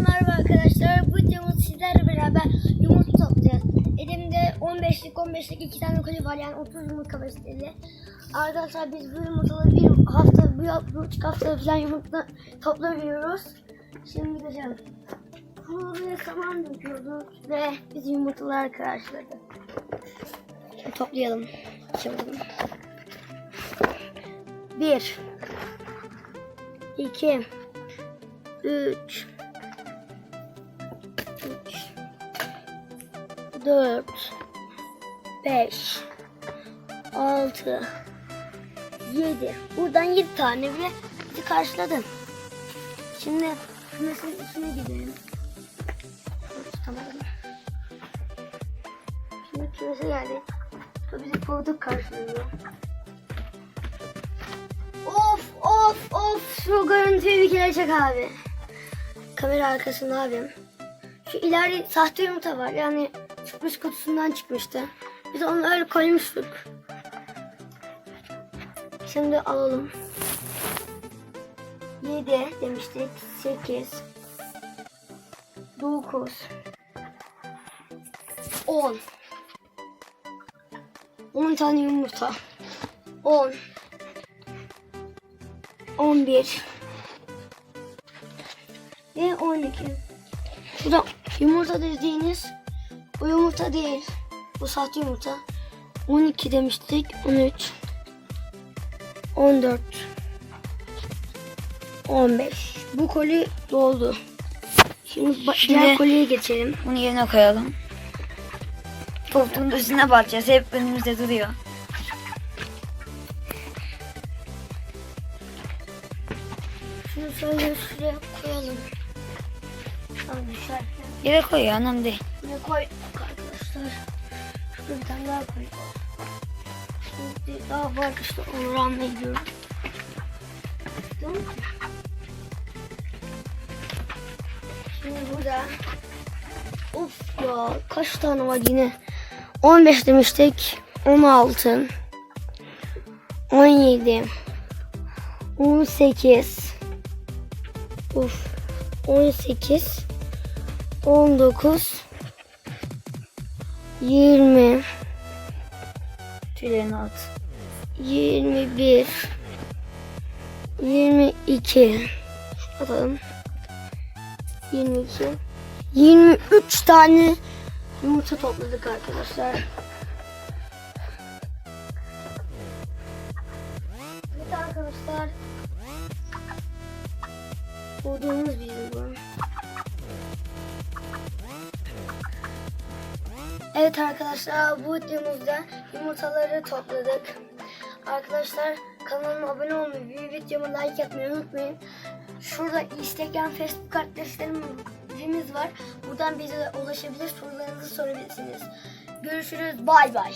Herkese merhaba arkadaşlar. Bu videomuz sizlerle beraber yumurta toplayacağız. Elimde 15'lik 15'lik iki tane koli var yani 30 yumurta kapasiteli. Arkadaşlar biz bu yumurtaları bir hafta, bir, bir hafta falan yumurta toplamıyoruz. Şimdi gideceğim. Kuruluya saman döküyorduk ve biz yumurtaları karşıladı. Şimdi toplayalım. Şimdi. Bir. İki. 3 4 5 6 7 buradan 7 tane bile bizi karşıladım. Şimdi kümesinin içine gidelim. Tamam. Şimdi kümese geldi. Bu bizi kovduk karşılıyor. Of of of şu görüntüyü bir kere çek abi. Kamera arkasında abim. Şu ileride sahte yumurta var yani sürpriz kutusundan çıkmıştı. Biz onu öyle koymuştuk. Şimdi alalım. 7 demiştik. 8 9 10 10 tane yumurta. 10 11 ve 12. Bu da yumurta dediğiniz bu yumurta değil. Bu sahte yumurta. 12 demiştik. 13 14 15 Bu koli doldu. Şimdi, Şimdi- diğer koliye geçelim. Bunu yerine koyalım. Koltuğun üstüne bakacağız. Hep önümüzde duruyor. Şunu şöyle şuraya koyalım. Tamam düşerken. Yere koy ya önemli değil. Ne koy arkadaşlar. Şurada bir tane daha koy. Şimdi daha var işte almaya gidiyorum. Şimdi burada Of ya kaç tane var yine? 15 demiştik. 16 17 18 Of 18 19 20 Tüylerini at. 21 22 atalım 22 23 tane yumurta topladık arkadaşlar. Evet arkadaşlar. Bulduğumuz bizim bu. Evet arkadaşlar bu videomuzda yumurtaları topladık. Arkadaşlar kanalıma abone olmayı, bir videoma like yapmayı unutmayın. Şurada Instagram, Facebook adreslerimiz var. Buradan bize ulaşabilir, sorularınızı sorabilirsiniz. Görüşürüz. Bay bay.